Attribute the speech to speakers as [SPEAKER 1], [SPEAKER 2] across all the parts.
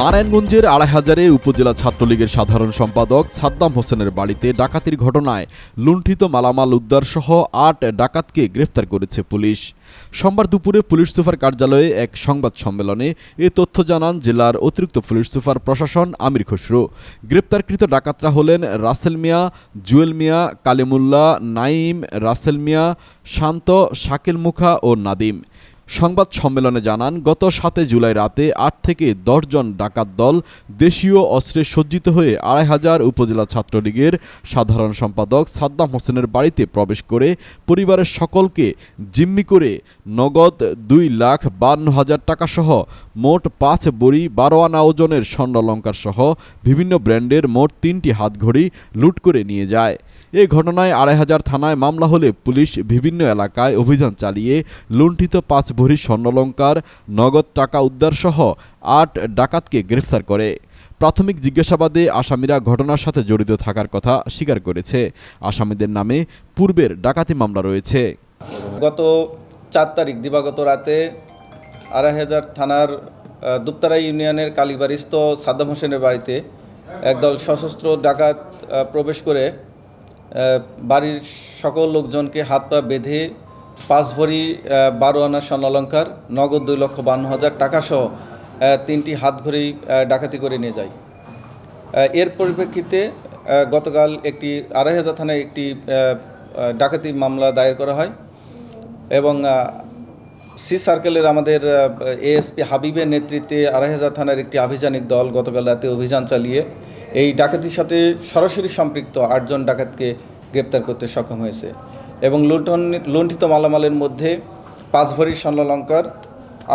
[SPEAKER 1] নারায়ণগঞ্জের আড়াই হাজারে উপজেলা ছাত্রলীগের সাধারণ সম্পাদক সাদ্দাম হোসেনের বাড়িতে ডাকাতির ঘটনায় লুণ্ঠিত মালামাল উদ্ধার সহ আট ডাকাতকে গ্রেফতার করেছে পুলিশ। সোমবার দুপুরে পুলিশ সুপার কার্যালয়ে এক সংবাদ সম্মেলনে এ তথ্য জানান জেলার অতিরিক্ত পুলিশ সুপার প্রশাসন আমির খসরু। গ্রেপ্তারকৃত ডাকাতরা হলেন রাসেল মিয়া, জুয়েল মিয়া, কালিমুল্লাহ, নাইম, রাসেল মিয়া, শান্ত, শাকিল মুখা ও নাদিম। সংবাদ সম্মেলনে জানান, গত সাতে জুলাই রাতে আট থেকে জন ডাকাত দল দেশীয় অস্ত্রে সজ্জিত হয়ে আড়াই হাজার উপজেলা ছাত্রলীগের সাধারণ সম্পাদক সাদ্দাম হোসেনের বাড়িতে প্রবেশ করে পরিবারের সকলকে জিম্মি করে নগদ দুই লাখ বান্ন হাজার টাকা সহ মোট পাঁচ বড়ি, বারো আনা ওজনের স্বর্ণালঙ্কার সহ বিভিন্ন ব্র্যান্ডের মোট তিনটি হাতঘড়ি লুট করে নিয়ে যায়। এ ঘটনায় আড়াই হাজার থানায় মামলা হলে পুলিশ বিভিন্ন এলাকায় অভিযান চালিয়ে লুণ্ঠিত পাঁচ ভরি স্বর্ণলঙ্কার, নগদ টাকা উদ্ধার সহ আট ডাকাতকে গ্রেফতার করে। প্রাথমিক জিজ্ঞাসাবাদে আসামিরা ঘটনার সাথে জড়িত থাকার কথা স্বীকার করেছে। আসামিদের নামে পূর্বের ডাকাতি মামলা রয়েছে।
[SPEAKER 2] গত চার তারিখ, দিবাগত রাতে আড়াই হাজার থানার দুপ্তারা ইউনিয়নের কালীবাড়িস্থ সাদ্দাম হোসেনের বাড়িতে একদল সশস্ত্র ডাকাত প্রবেশ করে বাড়ির সকল লোকজনকে হাত পা বেঁধে পাঁচ ভরি বারো আনা স্বর্ণালঙ্কার নগদ দুই লক্ষ বান্ন হাজার টাকা সহ তিনটি হাত ঘড়ি ডাকাতি করে নিয়ে যায়। এর পরিপ্রেক্ষিতে গতকাল একটি আড়াই হাজার থানায় একটি ডাকাতি মামলা দায়ের করা হয় এবং সি সার্কেলের আমাদের এএসপি হাবিবের নেতৃত্বে আড়াই হাজার থানার একটি আভিযানিক দল গতকাল রাতে অভিযান চালিয়ে এই ডাকাতির সাথে সরাসরি সম্পৃক্ত আটজন ডাকাতকে গ্রেপ্তার করতে সক্ষম হয়েছে এবং লুণ্ঠন, লুণ্ঠিত মালামালের মধ্যে পাঁচ ভরি স্বর্ণালঙ্কার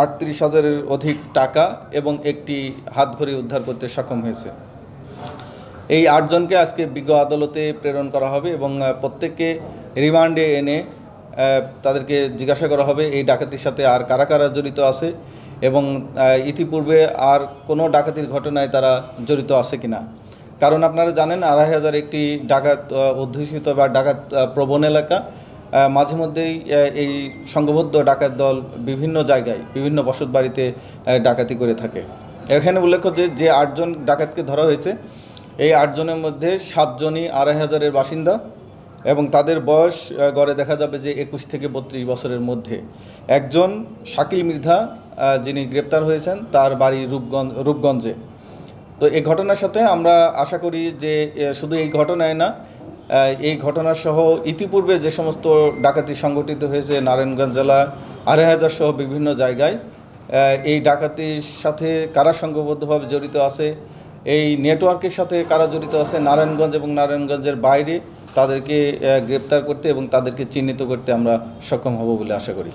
[SPEAKER 2] আটত্রিশ হাজারের অধিক টাকা এবং একটি হাতঘড়ি উদ্ধার করতে সক্ষম হয়েছে। এই আটজনকে আজকে বিজ্ঞ আদালতে প্রেরণ করা হবে এবং প্রত্যেককে রিমান্ডে এনে তাদেরকে জিজ্ঞাসা করা হবে এই ডাকাতির সাথে আর কারা কারা জড়িত আছে এবং ইতিপূর্বে আর কোনো ডাকাতির ঘটনায় তারা জড়িত আছে কিনা। কারণ আপনারা জানেন, আড়াই হাজার একটি ডাকাত অধ্যুষিত বা ডাকাত প্রবণ এলাকা। মাঝে মধ্যেই এই সংঘবদ্ধ ডাকাত দল বিভিন্ন জায়গায়, বিভিন্ন বসত বাড়িতে ডাকাতি করে থাকে। এখানে উল্লেখ্য যে যে আটজন ডাকাতকে ধরা হয়েছে, এই আটজনের মধ্যে সাতজনই আড়াই হাজারের বাসিন্দা এবং তাদের বয়স গড়ে দেখা যাবে যে একুশ থেকে বত্রিশ বছরের মধ্যে। একজন শাকিল মৃধা যিনি গ্রেপ্তার হয়েছেন, তার বাড়ি রূপগঞ্জ, রূপগঞ্জে। তো এই ঘটনার সাথে আমরা আশা করি যে শুধু এই ঘটনায় না এই ঘটনার সহ ইতিপূর্বে যে সমস্ত ডাকাতি সংগঠিত হয়েছে নারায়ণগঞ্জ জেলা, আড়াই হাজার সহ বিভিন্ন জায়গায় এই ডাকাতির সাথে কারা সংঘবদ্ধভাবে জড়িত আছে, এই নেটওয়ার্কের সাথে কারা জড়িত আছে, নারায়ণগঞ্জ এবং নারায়ণগঞ্জের বাইরে তাদেরকে গ্রেপ্তার করতে এবং তাদেরকে চিহ্নিত করতে আমরা সক্ষম হব বলে আশা করি।